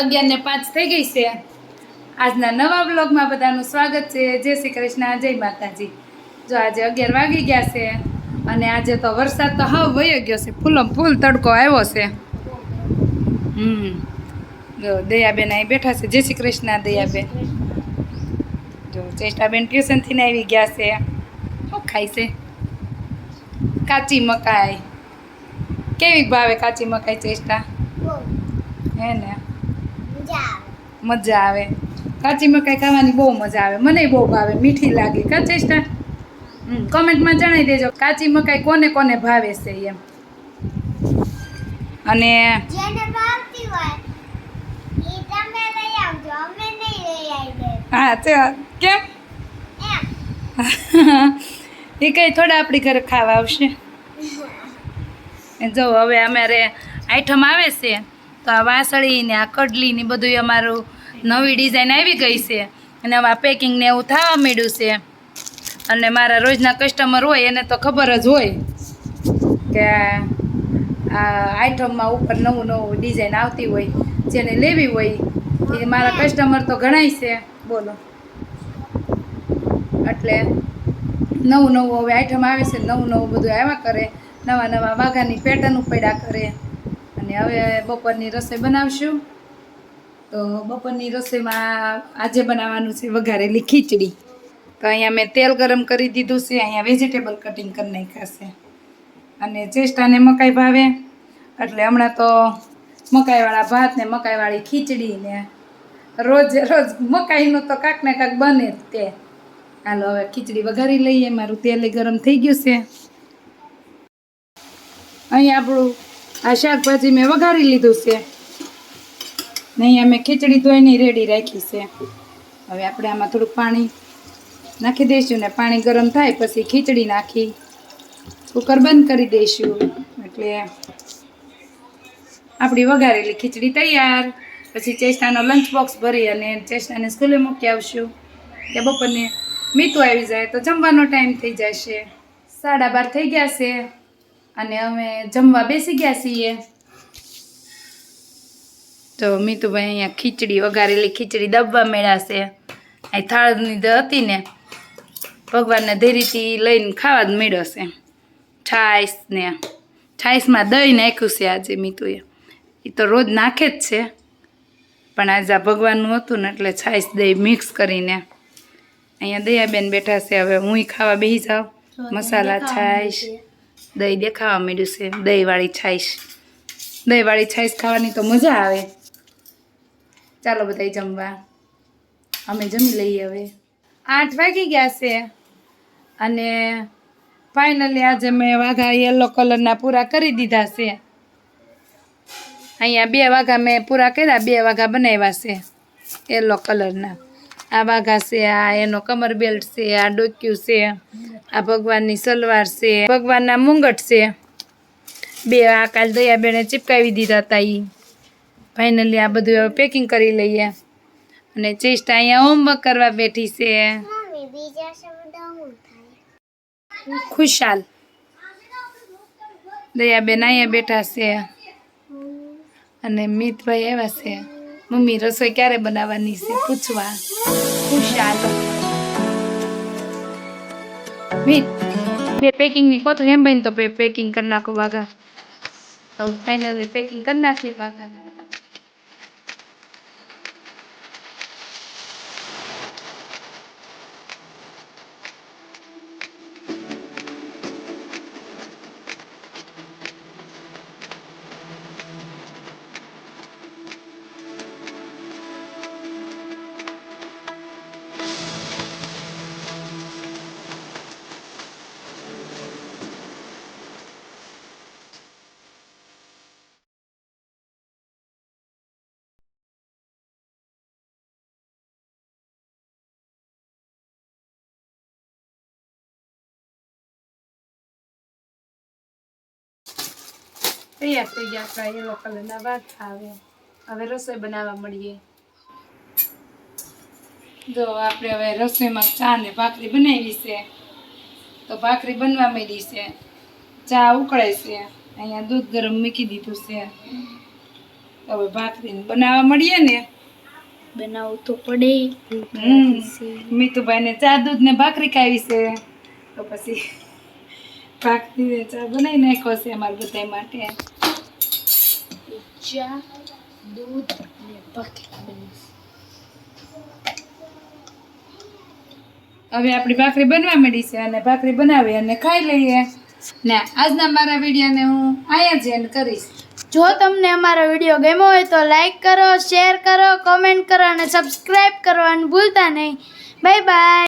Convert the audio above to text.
અગિયાર ને પાંચ થઈ ગઈ છે. આજના નવા બ્લોગમાં બધાનું સ્વાગત છે. જય શ્રી કૃષ્ણ જય માતાજી. જો આજે અગિયાર વાગી ગયા છે અને આજે તો વરસાદ તો હાવ વયો ગયો છે. ફૂલો ફૂલ તડકો આવ્યો છે. હમ. જો દયાબેન અહીં બેઠા છે. જય શ્રી કૃષ્ણ દયાબેન. જો ચેષ્ટાબેન ટ્યુશનથી આવી ગયા છે. શું ખાય છે? કાચી મકાઈ. કેવી ભાવે કાચી મકાઈ ચેષ્ટા? હે ને? મજા આવે. કાચી મકાઈ ખાવાની બહુ મજા આવે. મને બહુ ભાવે મીઠી લાગે. કા ચેષ્ટા કોમેન્ટમાં જણાવી દેજો. કાચી મકાઈ કોને કોને ભાવે છે એમ. અને હા તે કેમ? એ કઈ થોડા આપણી ઘરે ખાવા આવશે. જો હવે અમારે આઈટમ આવે છે. તો આ વાસળી ને આ કડલી ને બધું અમારું નવી ડિઝાઇન આવી ગઈ છે. અને હવે આ પેકિંગ ને એવું થવા માંડ્યું છે. અને મારા રોજના કસ્ટમર હોય એને તો ખબર જ હોય કે આ આઈટમમાં ઉપર નવું નવું ડિઝાઇન આવતી હોય, જેને લેવી હોય, એ મારા કસ્ટમર તો ઘણાય છે. બોલો. એટલે નવું નવું હવે આઈટમ આવે છે, નવું નવું બધું આવ્યા કરે, નવા નવા વાઘાની પેટર્ન ઉપડ્યા કરે. અને હવે બપોરની રસોઈ બનાવશું. તો બપોરની રસોઈમાં આજે બનાવવાનું છે વઘારેલી ખીચડી. તો અહીંયા મેં તેલ ગરમ કરી દીધું છે, અહીંયા વેજીટેબલ કટિંગ કરી નાખ્યા અને ચેષ્ટાને મકાઈ ભાવે. એટલે હમણાં તો મકાઈવાળા ભાત ને મકાઈવાળી ખીચડી ને રોજ રોજ મકાઈનું તો કાંક ને કાંક બને તે. હાલો, હવે ખીચડી વઘારી લઈએ. મારું તેલ ગરમ થઈ ગયું છે. અહીં આપણું આ શાકભાજી મેં વઘારી લીધું છે. નહીં, અમે ખીચડી ધોઈને રેડી રાખી છે. હવે આપણે આમાં થોડુંક પાણી નાખી દઈશું ને પાણી ગરમ થાય પછી ખીચડી નાખી. કુકર બંધ કરી દઈશું. એટલે આપણી વઘારેલી ખીચડી તૈયાર. પછી ચેસ્ટાનો લંચ બોક્સ ભરી અને ચેસ્ટાને સ્કૂલે મૂકી આવશું. કે બપોરને મીતું આવી જાય તો જમવાનો ટાઈમ થઈ જશે. સાડા બાર થઈ ગયા છે. અને અમે જમવા બેસી ગયા છીએ. તો મીતુભાઈ અહીંયા ખીચડી વઘારેલી ખીચડી દબવા મેળાશે અહીં થાળની હતી ને ભગવાનને ધીરીથી લઈને ખાવા જ મેળવશે છે. છાશ ને છાશમાં દહીં નાખ્યું છે આજે મીતુએ. એ તો રોજ નાખે જ છે. પણ આજે આ ભગવાનનું હતું ને એટલે છાશ દહીં મિક્સ કરીને. અહીંયા દયાબેન બેઠા છે હવે હું ખાવા બેસી જાઉં. મસાલા છાશ. દહીં દેખાવા માંડ્યું છે. દહીંવાળી છાશ. દહીંવાળી છાશ ખાવાની તો મજા આવે. ચાલો બધાય જમવા. અમે જમી લઈએ હવે. આઠ વાગી ગયા છે. અને ફાઇનલી આજે મેં વાઘા યલો કલરના પૂરા કરી દીધા છે. અહીંયા બે વાઘા મેં પૂરા કર્યા, બે વાઘા બનાવ્યા છે યલો કલરના. આ વાઘા છે આ એનો કમર બેલ્ટ છે આ ડોક્યુ છે આ ભગવાનની સલવાર છે ભગવાનના મુંગટ છે. બે આ કાલ દયાબેને ચિપકાવી દીધા હતા એ ફાઇનલી આ બધું હવે પેકિંગ કરી લઈએ. અને ચેસ્ટા અહીંયા હોમવર્ક કરવા બેઠી છે. ખુશાલ. દયાબેન અહીંયા બેઠા છે. અને મિતભાઈ આવ્યા છે. મમ્મી રસોઈ ક્યારે બનાવવાની છે? પૂછવા. ખુશાલ. બે પેકિંગની કહો તો એમ બહેન તો પેકિંગ કરી નાખો વાઘા ફાઇનલી પેકિંગ કરી નાખી વાઘા તૈયાર થઈ ગયા આપણા યલો કલરના ભાત આવે હવે રસોઈ બનાવવા મળીએ જો આપણે હવે રસોઈમાં ચા ને ભાખરી બનાવી છે તો ભાખરી બનવા માંડી છે ચા ઉકળે છે અહીંયા દૂધ ગરમ મૂકી દીધું છે હવે ભાખરી બનાવવા મળીએ ને બનાવવું તો પડે હમ મીતુભાઈને ચા દૂધ ને ભાખરી ખાવી છે તો પછી ભાખરી ચા બનાવી નાખ્યો છે અમારા બધા માટે ચા દૂધ ને ભાખરી હવે આપણી ભાખરી બનવા મળી છે અને ભાખરી બનાવી અને ખાઈ લઈએ. ને આજના મારા વિડીયોને હું અહીંયા જ એન્ડ કરીશ. જો તમને અમારો વીડિયો ગમ્યો હોય તો લાઈક કરો શેર કરો કોમેન્ટ કરો અને સબસ્ક્રાઈબ કરવાનું ભૂલતા નહીં. Bye bye